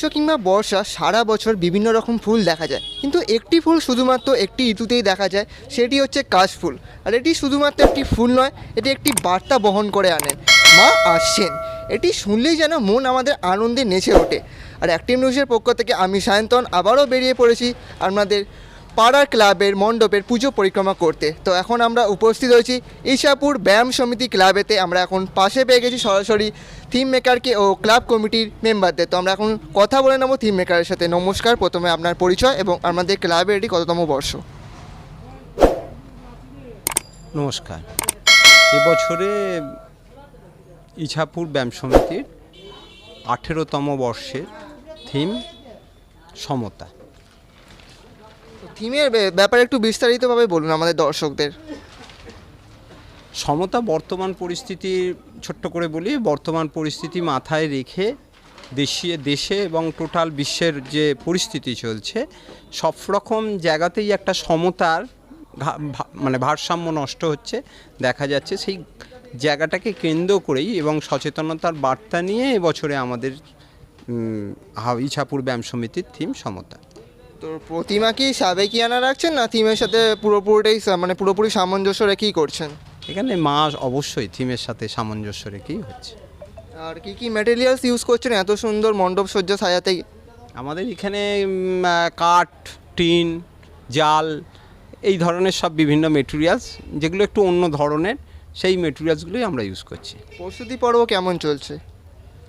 গ্রীষ্ম কিংবা বর্ষা সারা বছর বিভিন্ন রকম ফুল দেখা যায়। কিন্তু একটি ফুল শুধুমাত্র একটি ঋতুতেই দেখা যায়, সেটি হচ্ছে কাশফুল আর এটি শুধুমাত্র একটি ফুল নয়, এটি একটি বার্তা বহন করে আনেন মা আসছেন। এটি শুনলেই যেন মন আমাদের আনন্দে নেচে ওঠে। আর অ্যাক্টিভ নিউজের পক্ষ থেকে আমি সায়ন্তন, আবারও বেরিয়ে পড়েছি আপনাদের পাড়ার ক্লাবের মণ্ডপের পুজো পরিক্রমা করতে। তো এখন আমরা উপস্থিত হয়েছি ঈশাপুর ব্যায়াম সমিতি ক্লাবেতে। আমরা এখন পাশে পেয়ে গেছি সরাসরি থিম মেকারকে ও ক্লাব কমিটির মেম্বারদের তো আমরা এখন কথা বলে নেব থিম মেকারের সাথে। নমস্কার, প্রথমে আপনার পরিচয় এবং আমাদের ক্লাবের এটি কততম বর্ষ? নমস্কার। এবছরে ইছাপুর ব্যায়াম সমিতির আঠেরোতম বর্ষের থিম সমতা। থিমের ব্যাপারে একটু বিস্তারিতভাবে বলুন আমাদের দর্শকদের। সমতা বর্তমান পরিস্থিতি ছোট্ট করে বলি, বর্তমান পরিস্থিতি মাথায় রেখে দেশে দেশে এবং টোটাল বিশ্বের যে পরিস্থিতি চলছে, সব রকম জায়গাতেই একটা সমতার মানে ভারসাম্য নষ্ট হচ্ছে। দেখা যাচ্ছে সেই জায়গাটাকে কেন্দ্র করেই এবং সচেতনতার বার্তা নিয়ে এবছরে আমাদের ইছাপুর ব্যায়াম সমিতির থিম সমতা। তো প্রতিমা কি সাবেকিয়ানা রাখছেন না থিমের সাথে পুরোপুরিটাই সা- মানে পুরোপুরি সামঞ্জস্য রেখেই করছেন? এখানে মা অবশ্যই থিমের সাথে সামঞ্জস্য রেখেই হচ্ছে। আর কি কি ম্যাটেরিয়ালস ইউজ করছেন? এত সুন্দর মণ্ডপ সজ্জা সাজাতে আমাদের এখানে উম, আহ, কাঠ টিন জাল এই ধরনের সব বিভিন্ন মেটেরিয়ালস যেগুলো একটু অন্য ধরনের সেই মেটেরিয়ালসগুলোই আমরা ইউজ করছি। প্রস্তুতি পর্ব কেমন চলছে?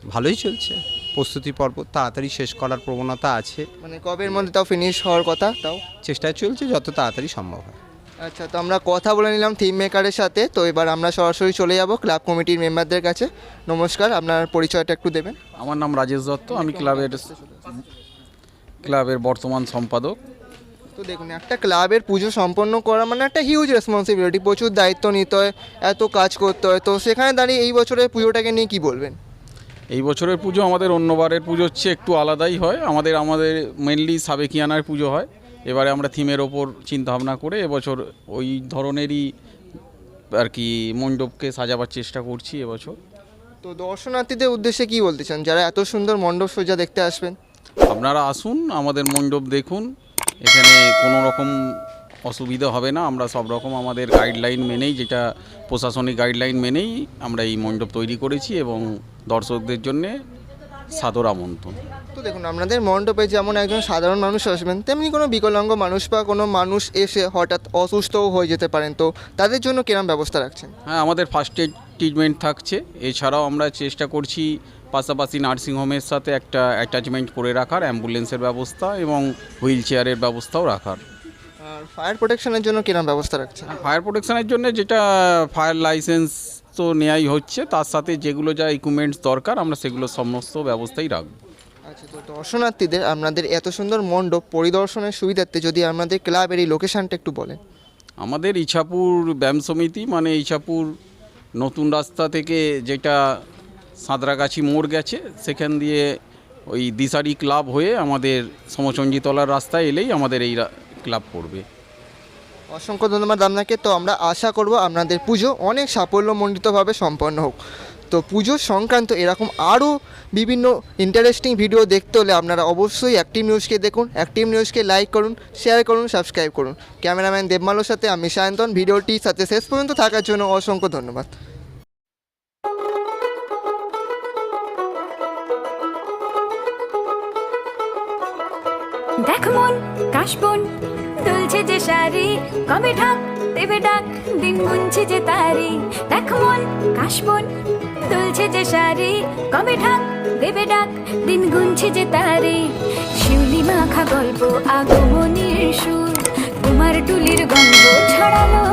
ভালোই চলছে। প্রস্তুতি পর্ব তাড়াতাড়ি শেষ করার প্রবণতা আছে। মানে কবের মধ্যে তাও ফিনিশ হওয়ার কথা তাও? চেষ্টা চলছে যত তাড়াতাড়ি সম্ভব হয়। আচ্ছা তো আমরা কথা বলে নিলাম থিম মেকারের সাথে তো এবার আমরা সরাসরি চলে যাব ক্লাব কমিটির মেম্বারদের কাছে। নমস্কার আপনার পরিচয়টা একটু দেবেন। আমার নাম রাজেশ দত্ত আমি ক্লাবের ক্লাবের বর্তমান সম্পাদক তো দেখুন একটা ক্লাবের পুজো সম্পন্ন করা মানে একটা হিউজ রেসপন্সিবিলিটি প্রচুর দায়িত্ব নিতে হয় এত কাজ করতে হয় তো সেখানে দাঁড়িয়ে এই বছরের পুজোটাকে নিয়ে কি বলবেন? এই বছরের পুজো আমাদের অন্যবারের পুজো হচ্ছে একটু আলাদাই হয়। আমাদের আমাদের মেনলি সাবেকিয়ানার পুজো হয়। এবারে আমরা থিমের ওপর চিন্তাভাবনা করে এবছর ওই ধরনেরই আর কি মণ্ডপকে সাজাবার চেষ্টা করছি এবছর। তো দর্শনার্থীদের উদ্দেশ্যে কি বলতে চান? যারা এত সুন্দর মণ্ডপ সজ্জা দেখতে আসবেন। আপনারা আসুন আমাদের মণ্ডপ দেখুন। এখানে কোনো রকম অসুবিধা হবে না আমরা সব রকম আমাদের গাইডলাইন মেনেই যেটা প্রশাসনিক গাইডলাইন মেনেই আমরা এই মণ্ডপ তৈরি করেছি এবং দর্শকদের জন্যে সাদর আমন্ত্রণ। তো দেখুন আপনাদের মণ্ডপে যেমন একজন সাধারণ মানুষ আসবেন তেমনি কোনো বিকলাঙ্গ মানুষ বা কোনো মানুষ এসে হঠাৎ অসুস্থও হয়ে যেতে পারেন তো তাদের জন্য কিরম ব্যবস্থা রাখছেন? হ্যাঁ আমাদের ফার্স্ট এড ট্রিটমেন্ট থাকছে। এছাড়াও আমরা চেষ্টা করছি পাশাপাশি নার্সিংহোমের সাথে একটা অ্যাটাচমেন্ট করে রাখার অ্যাম্বুলেন্সের ব্যবস্থা এবং হুইল চেয়ারের ব্যবস্থাও রাখার। ফায়ার প্রোটেকশনের জন্য কিরম ব্যবস্থা রাখছে ফায়ার প্রোটেকশনের জন্য যেটা ফায়ার লাইসেন্স তো নেওয়াই হচ্ছে তার সাথে যেগুলো যা ইকুইপমেন্টস দরকার আমরা সেগুলো সমস্ত ব্যবস্থাই রাখব। আচ্ছা তো দর্শনার্থীদের আপনাদের এত সুন্দর মণ্ডপ পরিদর্শনের সুবিধার্থে যদি আপনাদের ক্লাবের এই লোকেশনটা একটু বলেন। আমাদের ইছাপুর ব্যায়াম সমিতি মানে ইছাপুর নতুন রাস্তা থেকে যেটা সাঁতরাগাছি মোড় গেছে সেখান দিয়ে ওই দিশারি ক্লাব হয়ে আমাদের সমচঞ্জিতলার রাস্তায় এলেই আমাদের এই ক্লাব পড়বে অসংখ্য ধন্যবাদ আপনাকে। তো আমরা আশা করব আপনাদের পুজো অনেক সাফল্যমণ্ডিতভাবে সম্পন্ন হোক। তো পুজো সংক্রান্ত এরকম আরও বিভিন্ন ইন্টারেস্টিং ভিডিও দেখতে হলে আপনারা অবশ্যই অ্যাক্টিভ নিউজকে দেখুন। অ্যাক্টিভ নিউজকে লাইক করুন শেয়ার করুন সাবস্ক্রাইব করুন। ক্যামেরাম্যান দেবমালোর সাথে আমি সায়ন্তন। ভিডিওটির সাথে শেষ পর্যন্ত থাকার জন্য অসংখ্য ধন্যবাদ। দেখ কাশ বন দুলছে যে শাড়ি, কবে ঢাক দেবে ডাক? দিন গুনছে যে তারি, দেখ মন কাশবন। তুলছে দুলছে যে শাড়ি, কবে ঢাক দেবে ডাক? দিন গুনছে যে তারি। শিউলি মাখা গল্প, আগমনীর সুর তোমার টুলির গন্ধ ছড়ালো।